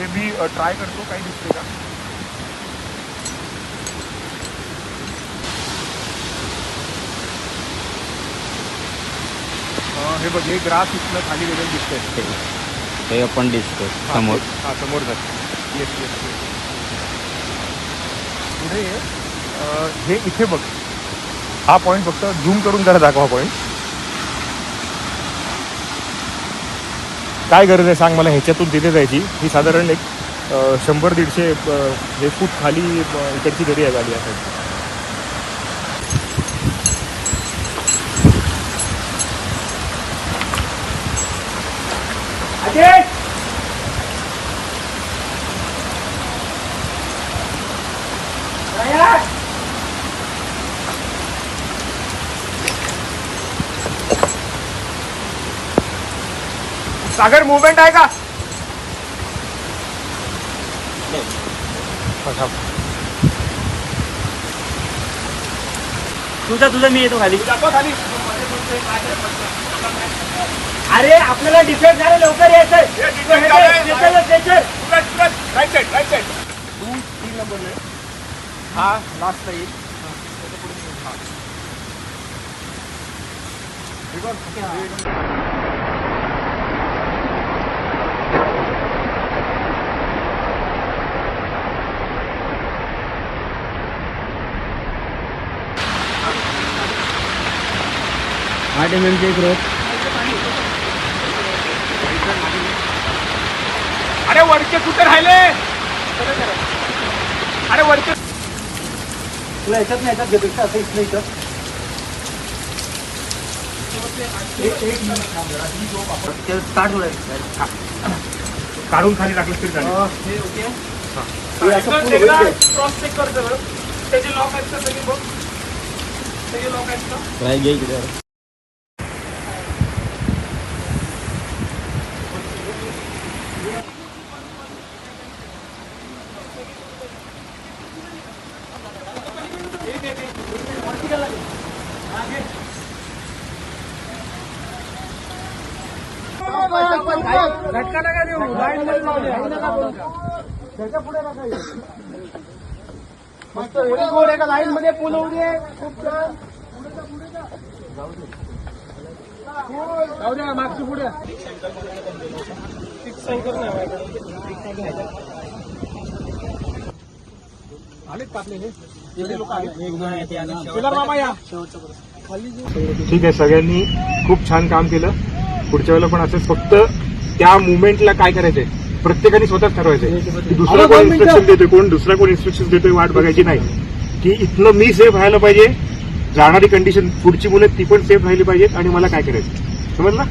Try करतो काही दिसते का? हे बघ हे ग्रास इथनं खाली गेलेलं दिसतंय. हे आपण दिसतो हा, समोर. ते- हा समोर जात. येस येस पुढे हे इथे बघ. हा पॉईंट फक्त झूम करून जरा दाखवा पॉईंट काय गरज आहे सांग मला? ह्याच्यातून तिथे जायची. ही साधारण एक शंभर दीडशे हे फूट खाली इकडची दरी आहे गाडी आहे सागर मुवमेंट आहे का. तुझा तुझा मी येतो खाली. अरे आपल्याला डिफेक्ट झालं लवकर यायचं हे defect झालंय. यायचं right side right side two तीन नंबर हा लास्ट येईल आठ एम एमचे एक रोप अरे वरचे कुठे राहिले? अरे वरचे तुला याच्यात नाही याच्यात घेतो असं इथलं इथं? काढून खाली टाकलं तरी चालेल. क्रॉस चेक कर सगळं त्याचे लॉक आहेत का? सगळे बघ. त्याचे लॉक आहेत का? झटका नका देऊ लाईन मध्ये मस्त एवढे गोड एका लाईन मध्ये पूल छान. पुढे जा जाऊ दे द्या मागची पुढे. ठीक आहे सगळ्यांनी खूप छान काम केलं. पुढच्या वेळेला पण असंच फक्त त्या मुवमेंटला काय करायचंय? प्रत्येकाने स्वतःच ठरवायचंय. की दुसरा कोण इन्स्ट्रक्शन देतोय कोण दुसरा कोण इन्स्ट्रक्शन देतोय वाट बघायची नाही. की इथनं मी सेफ व्हायला पाहिजे जाणारी कंडिशन पुढची मुलं ती पण सेफ राहिली पाहिजेत आणि मला काय करायचं? समजलं?